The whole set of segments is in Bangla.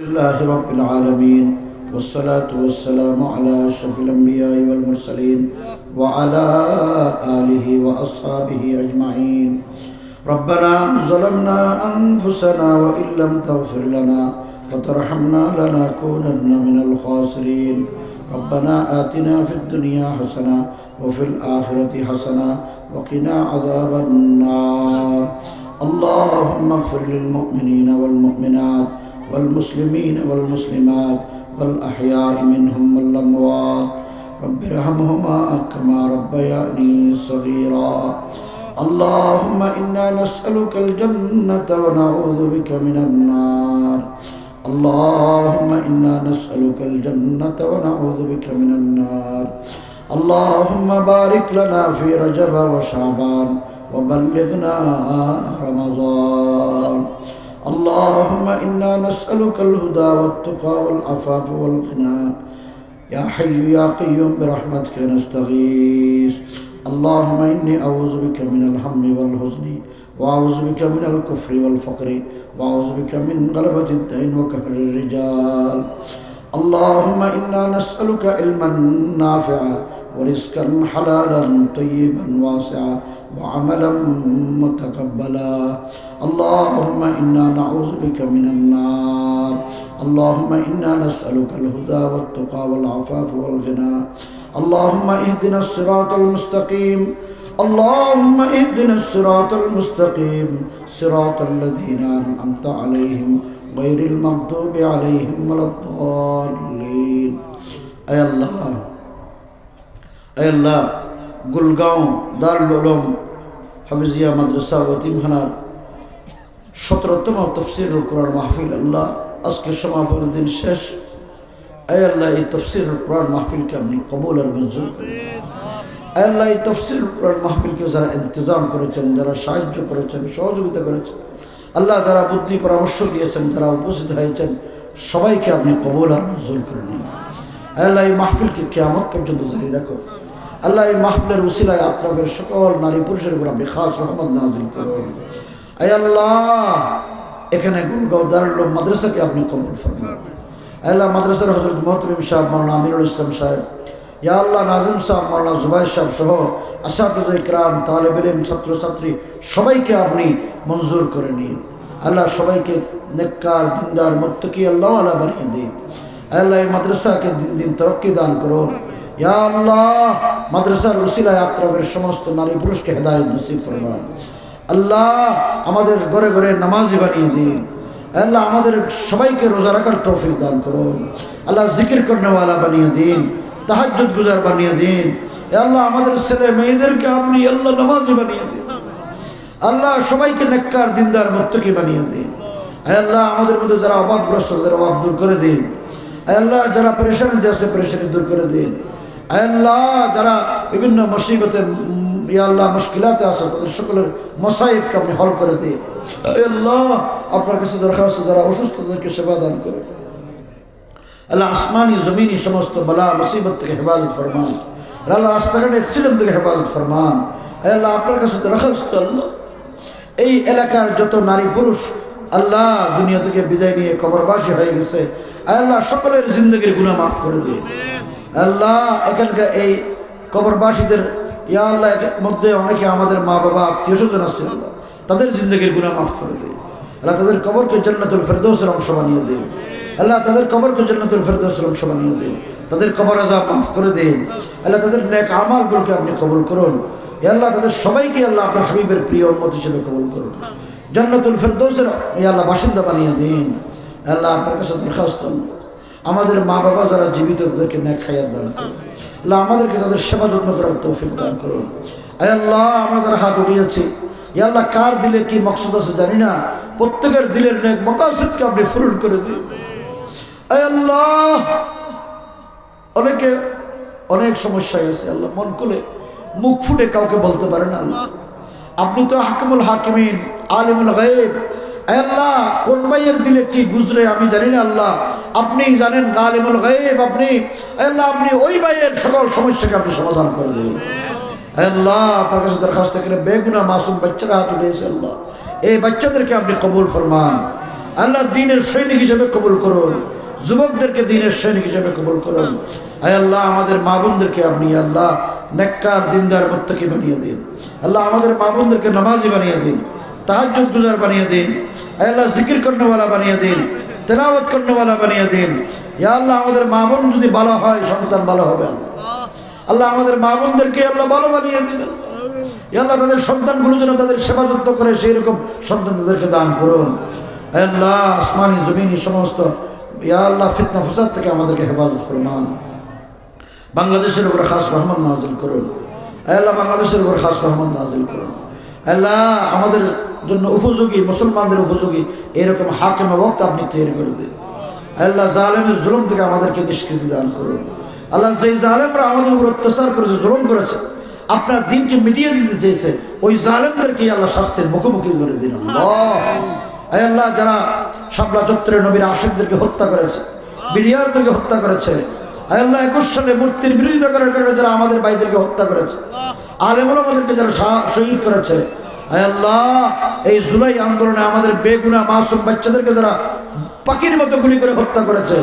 لله رب العالمين والصلاة والسلام على أشرف الأنبياء والمرسلين وعلى آله وأصحابه أجمعين. ربنا ظلمنا أنفسنا وإن لم تغفر لنا وترحمنا لنكونن من الخاسرين. ربنا آتنا في الدنيا حسنة وفي الآخرة حسنة وقنا عذاب النار. اللهم اغفر للمؤمنين والمؤمنات والمسلمين والمسلمات والأحياء منهم والأموات. رب ارحمهما كما ربياني صغيرا. اللهم إنا نسألك الجنة ونعوذ بك من النار. اللهم إنا نسألك الجنة ونعوذ بك من النار. اللهم بارك لنا في رجب وشعبان وبلغنا رمضان. اللهم إنا نسألك الهدى والتقى والعفاف والغنى يا حي يا قيوم برحمتك نستغيث اللهم إني أعوذ بك من الهم والحزن وأعوذ بك من الكفر والفقر وأعوذ بك من غلبة الدين وكهر الرجال اللهم إنا نسألك علما نافعا ورزقا حلالا طيبا واسعا وعملا متقبلا. اللهم إنا نعوذ بك من النار. اللهم إنا نسألك الهدى والتقى والعفاف والغنى. اللهم اهدنا الصراط المستقيم. اللهم اهدنا الصراط المستقيم. صراط الذين أنعمت عليهم غير المغضوب عليهم ولا الضالين. أي الله. আল্লাহ, গুলগাঁও দারুল উলম হাফিজিয়া মাদ্রাসা, ওয়াতিমখানার সতেরোতম তফসিরুল কোরআন মাহফিল। আল্লাহ, আজকে সমাপন দিন শেষ। আয় এই তফসিরুল কোরআন মাহফিলকে আপনি কবুল আর মঞ্জুর করেন। এই তফসিরুল কোরআন মাহফিলকে যারা ইন্তজাম করেছেন, যারা সাহায্য করেছেন, সহযোগিতা করেছেন, আল্লাহ যারা বুদ্ধি পরামর্শ দিয়েছেন তারা উপস্থিত হয়েছেন, সবাইকে আপনি কবুল আর মঞ্জুর করে নিন এই মাহফিলকে কেয়ামত পর্যন্ত জারি রাখুন। আল্লাহ এই মাহফিলের উসিলায় আত্রাবের সকল নারী পুরুষের উপর আপনি খাস রহমত নাজিল করুন। আয় আল্লাহ, এখানে গুলগাঁও দারুল মাদ্রাসাকে আপনি কবুল ফরমান আল্লাহ, মাদ্রাসার হজরত মোহতমিম সাহেব মৌলানা আমিরুল ইসলাম সাহেব, ইয়া আল্লাহ, নাজিম সাহেব মৌলানা জুবাই সাহেব সহ আসাদ ইকরাম, তালেব ইলম, ছাত্রছাত্রী, সবাইকে আপনি মঞ্জুর করে নিন। আল্লাহ, সবাইকে নেককার, দিনদার, মুত্তকি, আল্লাহ আল্লাহ বানিয়ে দিন। আল্লাহ, এই মাদ্রাসাকে দিন দিন তরক্কি দান করুন। ইয়া আল্লাহ মাদ্রাসার উসিলায় আত্রাবের সমস্ত নারী পুরুষকে হেদায়ত নসিব ফরমান আল্লাহ আমাদের ঘরে ঘরে নামাজি বানিয়ে দিন। আল্লাহ আমাদের সবাইকে রোজা রাখার তৌফিক দান করুন। আল্লাহ জিকির করনেওয়ালা বানিয়ে দিন, তাহাজ্জুদ গুজার বানিয়ে দিন। আল্লাহ আমাদের ছেলে মেয়েদেরকে আপনি আল্লাহ নামাজি বানিয়ে দিন। আল্লাহ সবাইকে নেককার দিনদার মুত্তকি বানিয়ে দিন। আল্লাহ আমাদের মধ্যে যারা অভাবগ্রস্ত তাদের অভাব দূর করে দিন। আল্লাহ যারা পরেশানিতে আছে পরেশানি দূর করে দিন। আল্লাহ, যারা বিভিন্ন মুসিবতে আল্লাহ, মুশকিলাতে আছে, তাদের সকলের মসাইবকে আপনি হল করে দিন। আল্লাহ, আপনার কাছে দরখাস্ত যারা অসুস্থ, তাদেরকে সেবা দান করুন। আল্লাহ আসমানি, জমিনি সমস্ত বলা, মুসিবত থেকে হেফাজত ফরমান। আল্লাহ রাস্তাঘাটে অ্যাক্সিডেন্ট থেকে হেফাজত ফরমান। আল্লাহ, আপনার কাছে দরখাস্ত আল্লাহ। এই এলাকার যত নারী পুরুষ, আল্লাহ দুনিয়া থেকে বিদায় নিয়ে কবরবাসী হয়ে গেছে। আল্লাহ, সকলের জিন্দগির গুণা মাফ করে দিন। আল্লাহ, এখানকার এই কবরবাসীদের, ইয়া আল্লাহ মধ্যে অনেকে আমাদের মা বাবা, আত্মীয় স্বজন আছে আল্লাহ। তাদের জিন্দগির গুণা মাফ করে দিন আল্লাহ তাদের কবরকে জন্নতুল ফেরদৌসের অংশ বানিয়ে দিন আল্লাহ তাদের কবরকে জন্নতুল ফেরদৌসের অংশ বানিয়ে দিন তাদের কবর আজাব মাফ করে দিন। আল্লাহ তাদের নেক আমালগুলোকে আপনি কবুল করুন। আল্লাহ, তাদের সবাইকে আল্লাহ আপনার হাবিবের প্রিয় উন্মত হিসেবে কবুল করুন। জন্নতুল ফেরদৌসের আল্লাহ, বাসিন্দা বানিয়ে দিন। আল্লাহ, আপনার কাছে দরখাস্ত আমাদের মা বাবা যারা জীবিত, তাদেরকে ন্যাক দান করুন। আল্লাহ আমাদেরকে তাদের সেবা যত্ন করার তৌফিক দান করুন। আল্লাহ, আমরা তারা হাত উঠিয়েছি আল্লাহ, কার দিলে কি মকসুদ আছে জানি না। প্রত্যেকের দিলের নেক মকাসদকে আপনি ফুরুন করে দিন। আল্লাহ, অনেকে অনেক সমস্যায় আছে, আল্লাহ মন খুলে মুখ ফুটে কাউকে বলতে পারে না, আল্লাহ। আপনি তো হাকিমুল হাকিমিন, আলিমুল গায়েব। আল্লাহ, কোন ভাইয়ের দিলে কি গুজরে আমি জানি না আল্লাহ। আপনি জানেন আলিমুল গায়েব আপনি। আল্লাহ, আপনি ওই ভাইয়ের সকল সমস্যাকে আপনি সমাধান করে দিন। আল্লাহ, আপনার কাছে দরখাস্ত করে বেগুনা মাসুম বাচ্চারা হাত উঠেছে আল্লাহ। এই বাচ্চাদেরকে আপনি কবুল ফরমান। আল্লাহ, দিনের সৈনিক হিসেবে কবুল করুন। যুবকদেরকে দিনের সৈনিক হিসেবে কবুল করুন। আয় আল্লাহ, আমাদের মা বোনদেরকে আপনি আল্লাহ নেককার, দিনদার, মোত্তাকি বানিয়ে দিন। আল্লাহ, আমাদের মা বোনদেরকে নামাজি বানিয়ে দিন। তাহাজ্জুদ গুজার বানিয়ে দিন। আল্লাহ জিকির করনেওয়ালা বানিয়ে দিন, তেলাওয়াত করনেওয়ালা বানিয়ে দিন। ইয়া আল্লাহ, আমাদের মা বোন যদি ভালো হয়, সন্তান ভালো হবে। আল্লাহ আল্লাহ আমাদের মা বোনদেরকে আল্লাহ ভালো বানিয়ে দিন। আল্লাহ, তাদের সন্তানগুলো যেন তাদের সেবা যত্ন করে, সেই রকম সন্তান তাদেরকে দান করুন। আল্লাহ, আসমানি, জমিনি সমস্ত, ইয়া আল্লাহ, ফিতনা, ফুসাদ থেকে আমাদেরকে হেফাজত ফরমান। বাংলাদেশের উপর খাস রহমান নাজিল করুন। আল্লাহ, বাংলাদেশের উপর খাস রহমান নাজিল করুন। আল্লাহ, আমাদের জন্য উপযোগী, মুসলমানদের উপযোগী, এরকম হাকেমা বক্ত আপনি তৈরি করে দিন। আল্লাহ জালেমের জুলুম থেকে আমাদেরকে নিষ্কৃতি দান করুন। আল্লাহ যেই জালেমরা আমাদের উপর অত্যাচার করেছে, জুলুম করেছে, আপনার দিনকে মিটিয়ে দিতে চেয়েছে, ওই জালেমদেরকে আল্লাহ শাস্তির মুখোমুখি করে দিন আল্লাহ। যারা শাপলা চত্বরে নবীর আশেকদেরকে হত্যা করেছে বিডিয়ারদেরকে হত্যা করেছে আল্লাহ, একুশ সালে মূর্তির বিরোধিতা করার কারণে যারা আমাদের ভাইদেরকে হত্যা করেছে, আলেমুল আমাদেরকে যারা শহীদ করেছে আল্লাহ, এই জুলাই আন্দোলনে আমাদের বেগুনা মাসুম বাচ্চাদেরকে যারা পাখির মতো গুলি করে হত্যা করেছে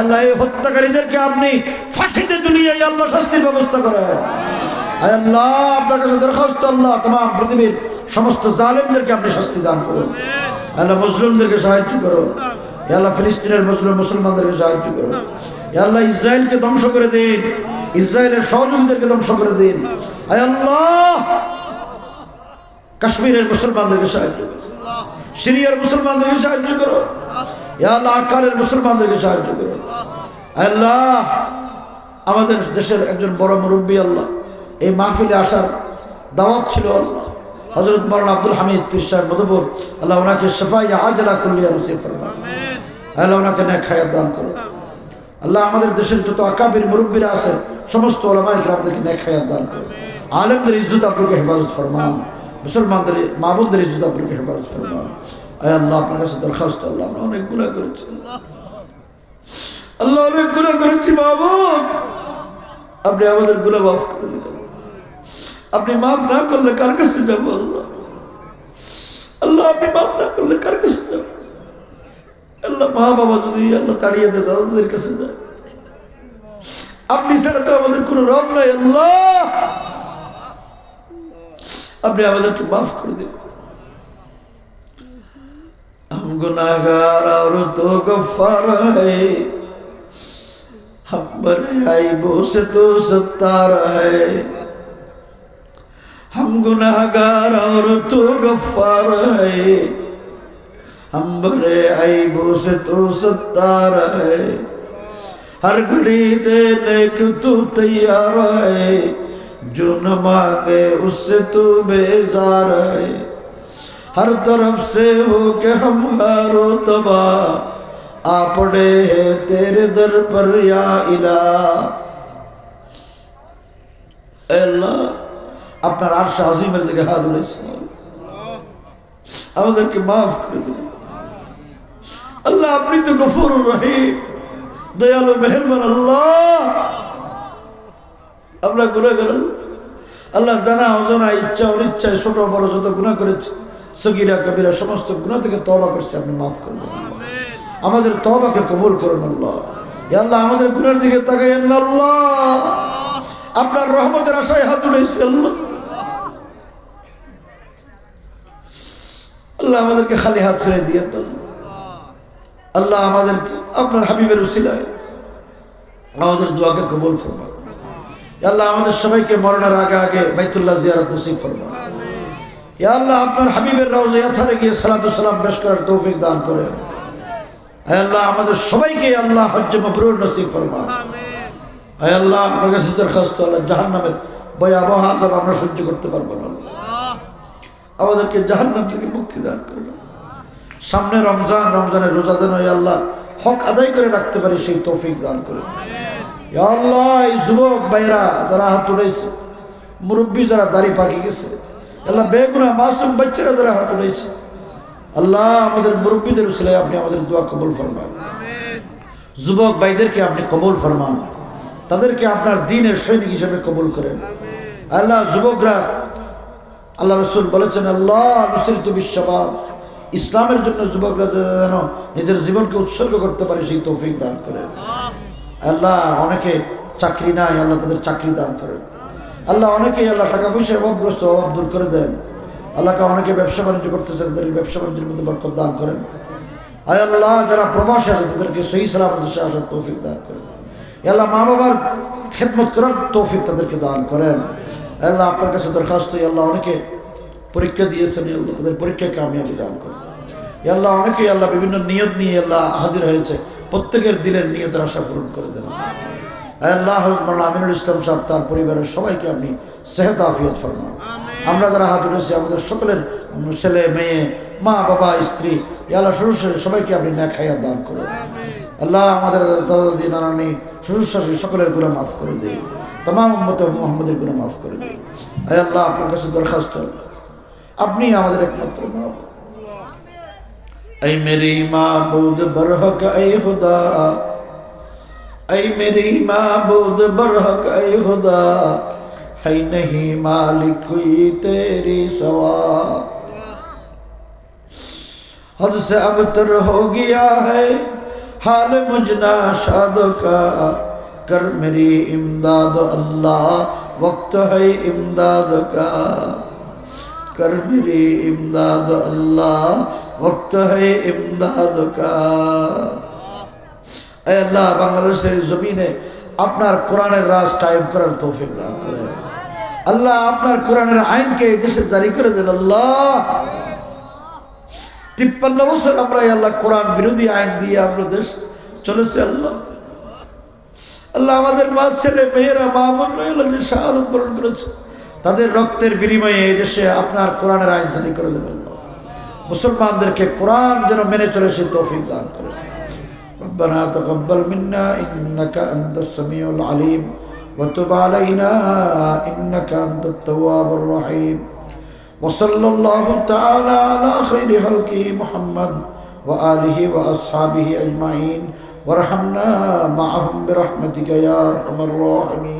আল্লাহ, এই হত্যাকারীদেরকে আপনি ফাঁসিতে ঝুলিয়ে আল্লাহ শাস্তির ব্যবস্থা করেন। আল্লাহ, আপনার কাছে দরখাস্ত আল্লাহ তোমাম পৃথিবীর সমস্ত জালেমদেরকে আপনি শাস্তি দান করুন। আল্লাহ, মুসলিমদেরকে সাহায্য করুন। এ আল্লাহ, ফিলিস্তিনের মুসলিম, মুসলমানদেরকে সাহায্য করুন। এ আল্লাহ, ইসরায়েলকে ধ্বংস করে দিন। ইসরায়েলের সহযোগীদেরকে ধ্বংস করে দিন। আল্লাহ কাশ্মীরের মুসলমানদেরকে সাহায্য করুন সিরিয়ার মুসলমানদেরকে সাহায্য করো। আল্লাহ আকারের মুসলমানদেরকে সাহায্য করো। আল্লাহ আমাদের দেশের একজন বড় মুরব্বী আল্লাহ এই মাহফিলে আসার দাওয়াত ছিল আল্লাহ। হজরত মৌলানা আব্দুল হামিদ পীর সাহেব মধুপুর আল্লাহ ওনাকে সেফাই আজলা করলিয়া আল্লাহ ওনাকে ন্যাক খায়াত দান করো। আল্লাহ আমাদের দেশের যত আকাবির মুরব্বীরা আছে সমস্ত ওলামা ইকরামদেরকে ন্যাক খায়াত দান করো। আলেমদের ইজ্জত আপনাকে হেফাজত ফরমান মুসলমানদের মা বোনদের ইজ্জত আপনাকে হেফাজত ফরমান আয় আল্লাহ, আপনার কাছে দরখাস্ত আল্লাহ, আমরা অনেক গুণা করেছি। আল্লাহ অনেক গুণা করেছি বাবু আপনি আমাদের গুণা মাফ করে দিলেন আপনি মাফ না করলে কার কাছে যাব আল্লাহ? আল্লাহ, আপনি মাফ না করলে কার কাছে যাব? আল্লাহ, মা বাবা যদি আল্লাহ তাড়িয়ে দেয় দাদাদের কাছে যায়। আপনি ছাড়া তো আমাদের কোনো রব নাই, আল্লাহ। अपने आवाज़ को तो माफ़ कर दे। हम गुनागार और तो गफ्फार है। हम बने से तो सत्तार है। हम गुनाहगार और तो गफ्फार है। हम बड़े आईबों से तो सत्तार है। हर घड़ी देने को तू तैयार है। जो न मांगे उससे तू बेजार है हर तरफ से हो के हम हारो तबा आ पड़े हैं तेरे दर पर या इला এ আল্লাহ আপনার আর আজিমের দিকে হাত উড়েছে আমাদেরকে মাফ করে দিন আল্লাহ আপনি তো গফুর রহিম দয়ালু মেহরবান আল্লাহ আমরা গুণা করেন আল্লাহ জানা অজানা ইচ্ছা অনিচ্ছায় ছোট বড় যত গুণা করেছে সগিরা কবিরা সমস্ত গুণা থেকে তবা করছে আপনি মাফ করে দেন। আমাদের তবাকে কবুল করুন আল্লাহ। আল্লাহ আমাদের গুণের দিকে তাকাইয়েন আল্লাহ। আপনার রহমতের আশায় হাত উঠেছে আল্লাহ। আল্লাহ আমাদেরকে খালি হাত ফিরে দিয়ে আল্লাহ আমাদেরকে আপনার হাবিবের উসিলায় আমাদের দোয়াকে কবুল ফরমান আল্লাহ, আমাদের সবাইকে মরণের আগে আগে বাইতুল্লাহ জিয়ারত নসিব ফরমান ইয়া আল্লাহ, আপনার হাবিবের রওজা ইয়াথারে গিয়ে সালাম পেশ করার তৌফিক দান করেন। হে আল্লাহ, আমাদের সবাইকে আল্লাহ হজ্জ মবরুর নসিব ফরমান হে আল্লাহ, আপনার কাছে দরখাস্ত, আল্লাহ জাহান্নামের ভয়াবহ আযাব আমরা সহ্য করতে পারব না। আল্লাহ। আমাদেরকে জাহান্নাম থেকে মুক্তি দান করুন। সামনে রমজান, রমজানের রোজা যেন এই আল্লাহ হক আদায় করে রাখতে পারি, সেই তৌফিক দান করুন। যুবক যারা হাত মুরব্বী যারা দাড়ি পাকি গেছে, আল্লাহ বেগুনা মাসুম যারা হাত আল্লাহ আমাদের মুরব্বীদের আপনি আমাদের ফরমান যুবক আপনি ফরমান। তাদেরকে আপনার দিনের সৈনিক হিসেবে কবুল করেন। আল্লাহ যুবকরা, আল্লাহ রসুল বলেছেন, আল্লাহ বিশ্ববাব ইসলামের জন্য যুবকরা যেন নিজের জীবনকে উৎসর্গ করতে পারে, সেই তৌফিক দান করেন। আল্লাহ অনেকে চাকরি নাই, আল্লাহ তাদের চাকরি দান করেন আল্লাহ অনেকেই আল্লাহ টাকা পয়সা অভাবগ্রস্ত, অভাব দূর করে দেন। আল্লাহকে অনেকে ব্যবসা বাণিজ্য করতেছে, তাদের ব্যবসা বাণিজ্যের মধ্যে বরকত দান করেন। আয় আল্লাহ, যারা প্রবাসে আছে, তাদেরকে সহি সালাম দেশে আসার তৌফিক দান করেন। আল্লাহ মা বাবার খেদমত করার তৌফিক তাদেরকে দান করেন। আল্লাহ, আপনার কাছে দরখাস্ত আল্লাহ, অনেকে পরীক্ষা দিয়েছেন আল্লাহ, তাদের পরীক্ষায় কামিয়াবি দান করেন। আল্লাহ, অনেকেই আল্লাহ বিভিন্ন নিয়ত নিয়ে আল্লাহ হাজির হয়েছে। প্রত্যেকের দিলের নিয়তের আশা পূরণ করে দেন আল্লাহ আমিনুল ইসলাম সাহেব, তার পরিবারের সবাইকে আপনি সেহত আফিয়ত ফরমান। আমরা যারা হাত উঠেছি, আমাদের সকলের ছেলে, মেয়ে, মা, বাবা, স্ত্রী আল্লাহ, শ্বশুর শাশুড়ি, সবাইকে আপনি ন্যাক খাইয়া দান করুন। আল্লাহ আমাদের দাদা দাদি নানানি, শ্বশুর শাশুড়ি সকলের গুণা মাফ করে দিই তমাম উম্মত মোহাম্মদের গুণা মাফ করে দিই আয় আল্লাহ, আপনার কাছে দরখাস্ত। আপনি আমাদের একমাত্র মা اے میری معبود برحق اے خدا، اے میری معبود برحق اے خدا ہی نہیں مالک کوئی تیری سوا۔ حد سے ابتر ہو گیا ہے حال مجھنا شاد کا۔ کر میری امداد اللہ، وقت ہے امداد کا۔ کر میری امداد اللہ ভক্ত হয়ে ইমদাদুকা বাংলাদেশের জমিনে আপনার কোরআনের রাজ কায়েম করার তৌফিক দান করে আল্লাহ আপনার কোরআনের আইনকে এই দেশে জারি করে দেন, আল্লাহ। তিপ্পান্ন বছর আমরা আল্লাহ কোরআন বিরোধী আইন দিয়ে আমরা দেশ চলেছে, আল্লাহ। আল্লাহ আমাদের মা, ছেলে, মেয়েরা, মা, বোন যে শাহাদ বরণ করেছে, তাদের রক্তের বিনিময়ে এই দেশে আপনার কোরআনের আইন জারি করে দেবেন। মুসলমানদেরকে কোরআন যেন মেনে চলে সে তৌফিক দান করে ربنا تقبل منا إنك أنت السميع العليم وتب علينا إنك أنت التواب الرحيم وصلى الله تعالى على خير خلقه محمد وآله وأصحابه أجمعين وارحمنا معهم برحمتك يا أرحم الراحمين